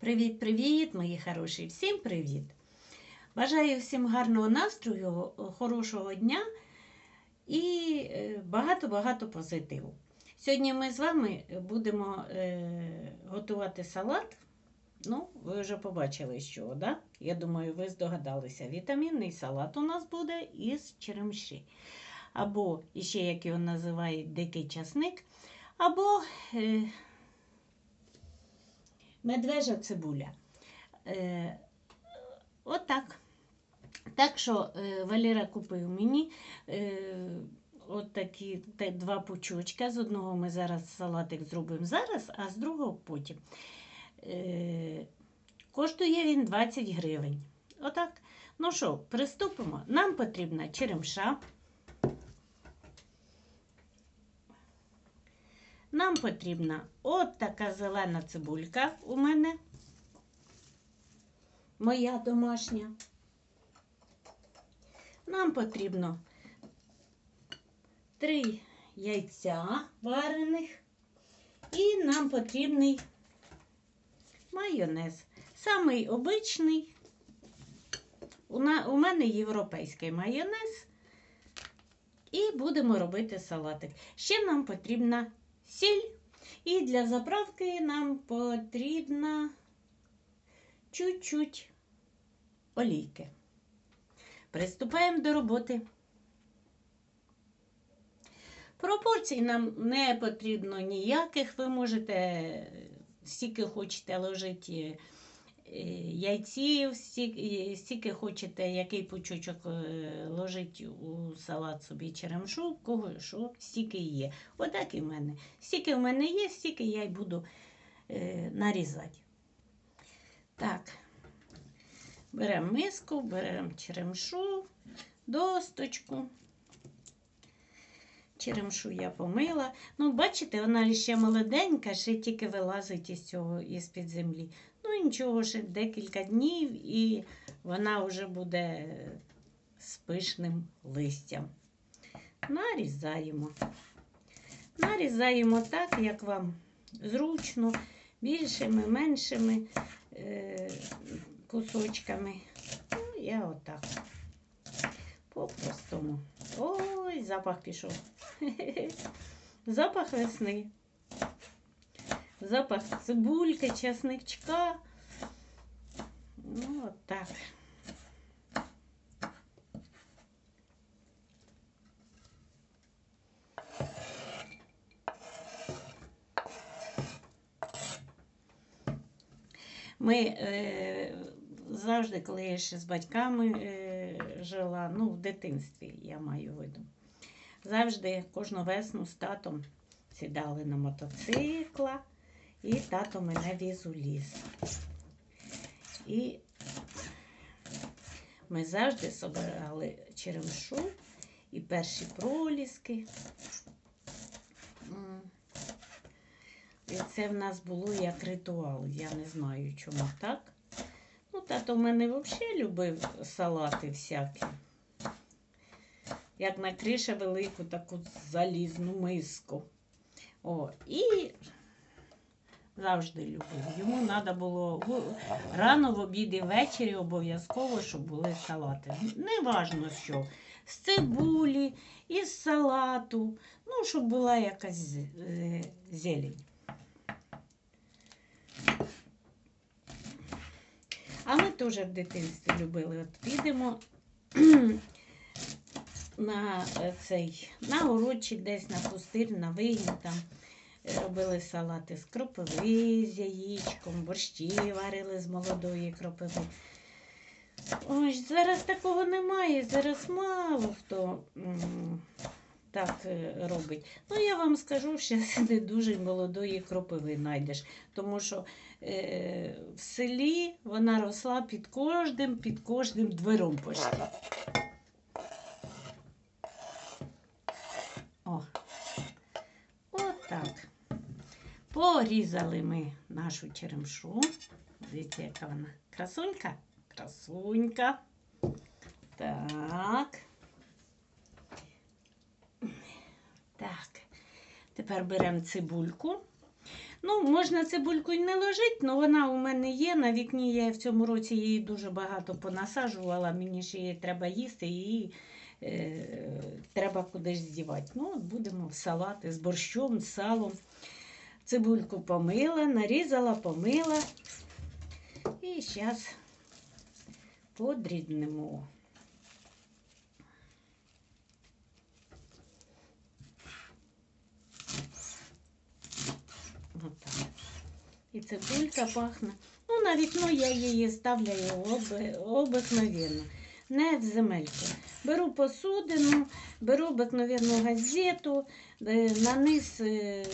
Привіт-привіт, мої хороші! Всім привіт! Бажаю всім гарного настрою, хорошого дня і е, багато-багато позитиву. Сьогодні ми з вами будемо е, готувати салат. Ну, ви вже побачили, що, да? Я думаю, ви здогадалися. Вітамінний салат у нас буде із черемші. Або, ще як його називають, дикий часник, або е, медвежа цибуля. Е, Отак. Так що е, Валера купив мені е, от такі та, два пучочка. З одного ми зараз салатик зробимо зараз, а з другого потім. Е, коштує він 20 гривень. Отак. Ну що, приступимо. Нам потрібна черемша. Нам потрібна от така зелена цибулька у мене. Моя домашня. Нам потрібно три яйця варених. І нам потрібний майонез. Самий обичний. У, мене європейський майонез. І будемо робити салатик. Ще нам потрібна сіль. І для заправки нам потрібна чуть-чуть олійки. Приступаємо до роботи. Пропорцій нам не потрібно ніяких. Ви можете стільки хочете ложити яйців, стільки хочете, який пучочок ложити у салат собі черемшу, кого що, стільки є. Отак і в мене. Стільки в мене є, стільки я й буду е, нарізати. Так, беремо миску, беремо черемшу, досточку. Черемшу я помила. Ну, бачите, вона ще молоденька, ще тільки вилазить із цього із-під землі. Ну, нічого, ще декілька днів, і вона вже буде з пишним листям. Нарізаємо. Нарізаємо так, як вам зручно, більшими, меншими е, кусочками. Ну, я отак. По-простому. Ой, запах пішов. Запах весни. Запах цибульки, чесничка. Ну, от так. Ми е, завжди, коли я ще з батьками е, жила, ну, в дитинстві я маю виду, завжди кожну весну з татом сідали на мотоцикла, і тато мене віз у ліс. І ми завжди собирали черемшу і перші проліски. І це в нас було як ритуал. Я не знаю, чому так. Ну, тато в мене взагалі любив салати всякі. Як накрише велику таку залізну миску. О, і завжди любив. Йому треба було рано в обід і ввечері обов'язково, щоб були салати. Не важно що. З цибулі, із салату, ну, щоб була якась е, зелень. А ми теж в дитинстві любили. От підемо на е, цей на город десь на пустир, на вигін там е, робили салати з кропиви, з яєчком, борщі варили з молодої кропиви. Ой, зараз такого немає, зараз мало хто так е, робить. Ну, я вам скажу, що не дуже молодої кропиви знайдеш, тому що е, в селі вона росла під кожним, під кожним двером почти. О, отак. Порізали ми нашу черемшу. Дивіться, яка вона красунька. Красунька. Так. Так. Тепер беремо цибульку. Ну, можна цибульку й не ложити, але вона у мене є. На вікні я в цьому році її дуже багато понасаджувала. Мені ж її треба їсти, її е, треба кудись здівати. Ну, от будемо в салати з борщом, з салом. Цибульку помила, нарізала, помила. І зараз подрібнемо. Отак. І цибулька пахне. Ну, на вікно я її ставляю оби, обикновенно, не в земельку. Беру посудину, беру обикновенну газету, е, на низ е, е,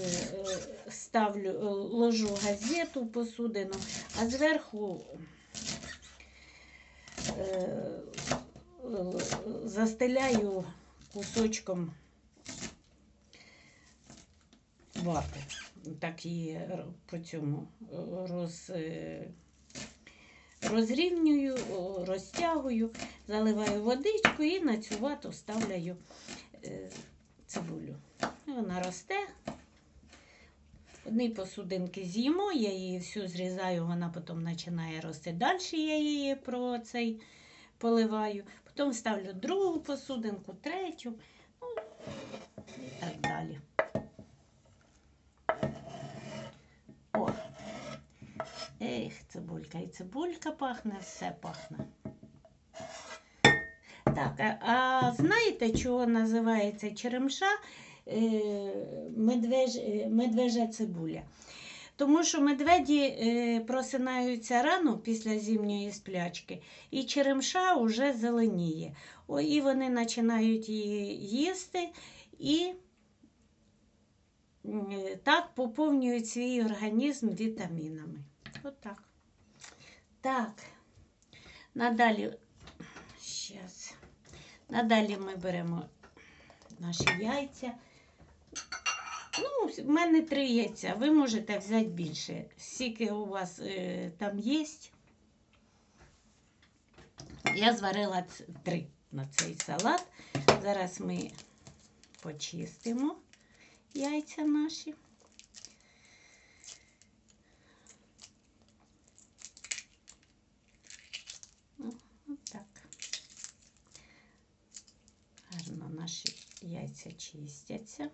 ставлю, ложу газету посудину, а зверху застеляю кусочком вати. Так її по цьому роз, розрівнюю, розтягую, заливаю водичку і на цю вату ставляю е, цибулю. Вона росте. Одні посудинки з'їмо, я її всю зрізаю, вона потім починає рости. Далі я її про цей поливаю. Потім ставлю другу посудинку, третю, ну і так далі. Ех, цибулька і цибулька пахне, все пахне. Так, а, знаєте, чого називається черемша е, медвеж, е, медвежа цибуля? Тому що медведі е, просинаються рано після зимньої сплячки, і черемша вже зеленіє. О, і вони починають її їсти і так поповнюють свій організм вітамінами. Отак. Так. Надалі, щас. Надалі ми беремо наші яйця. Ну, в мене три яйця. Ви можете взяти більше. Скільки у вас е, там є. Я зварила три на цей салат. Зараз ми почистимо яйця наші. Ну, отак. Гарно наші яйця чистяться.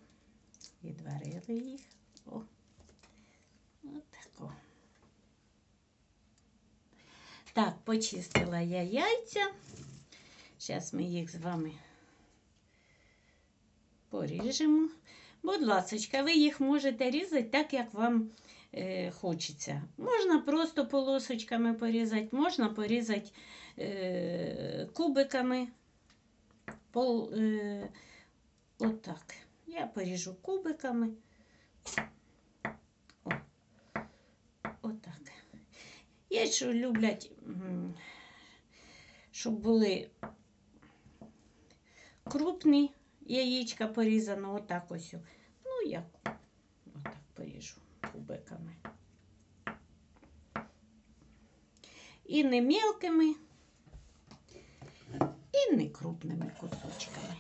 Відварили їх. О, отако. Так, почистила я яйця. Зараз ми їх з вами поріжемо. Будь ласка, ви їх можете різати так, як вам е, хочеться. Можна просто полосочками порізати, можна порізати е, кубиками. Пол, е, отак. Я поріжу кубиками. О, отак. Є, що люблять, щоб були крупні яєчка порізано, отак ось. Ну, я отак поріжу кубиками. І не мелкими, і не крупними кусочками.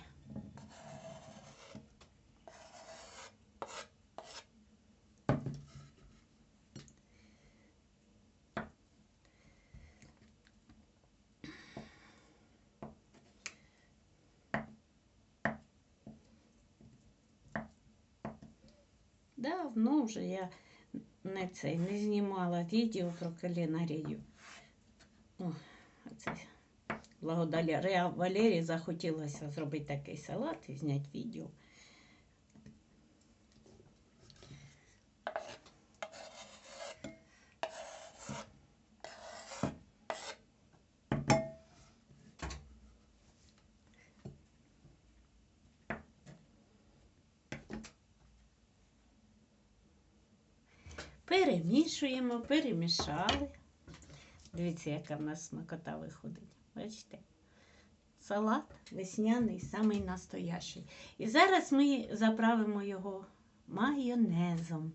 Давно вже я не цей не знімала відео про кулінарію. О, оце благодаря Валерії захотілося зробити такий салат і зняти відео. Перемішуємо, перемішали. Дивіться, яка в нас смакота виходить. Бачите? Салат весняний, самий настоящий. І зараз ми заправимо його майонезом.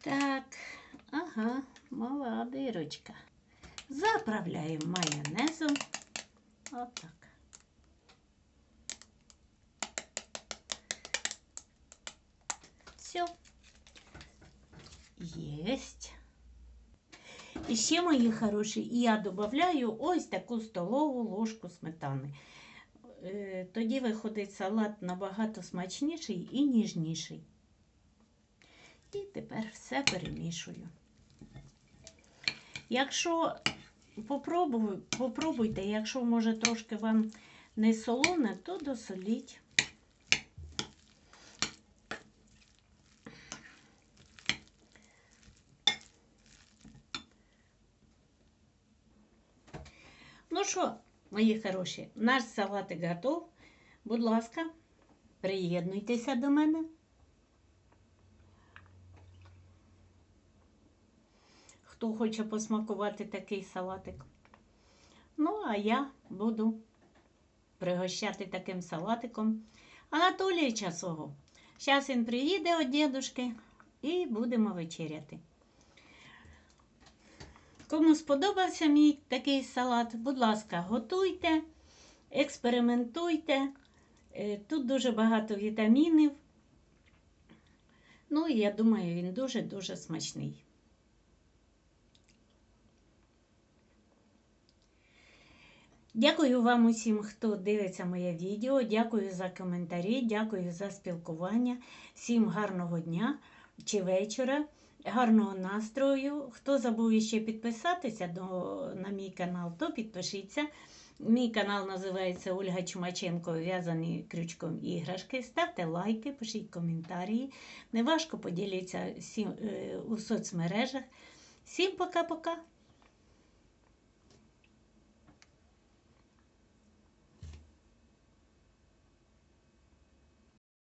Так, ага, мала дирочка. Заправляємо майонезом. Отак. Все. Єсть. І ще, мої хороші, я додаю ось таку столову ложку сметани. Е, Тоді виходить салат набагато смачніший і ніжніший. І тепер все перемішую. Якщо попробуй, попробуйте, якщо може трошки вам не солоне, то досоліть. Ну що, мої хороші, наш салатик готов. Будь ласка, приєднуйтеся до мене. Хто хоче посмакувати такий салатик. Ну, а я буду пригощати таким салатиком Анатолія свого. Зараз він приїде від дідушки і будемо вечеряти. Кому сподобався мій такий салат, будь ласка, готуйте, експериментуйте. Е, Тут дуже багато вітамінів. Ну і я думаю, він дуже-дуже смачний. Дякую вам усім, хто дивиться моє відео. Дякую за коментарі, дякую за спілкування. Всім гарного дня чи вечора, гарного настрою. Хто забув ще підписатися до, на мій канал, то підпишіться. Мій канал називається Ольга Чумаченко В'язані крючком іграшки. Ставте лайки, пишіть коментарі. Неважко поділіться всім, е, у соцмережах. Всім пока-пока!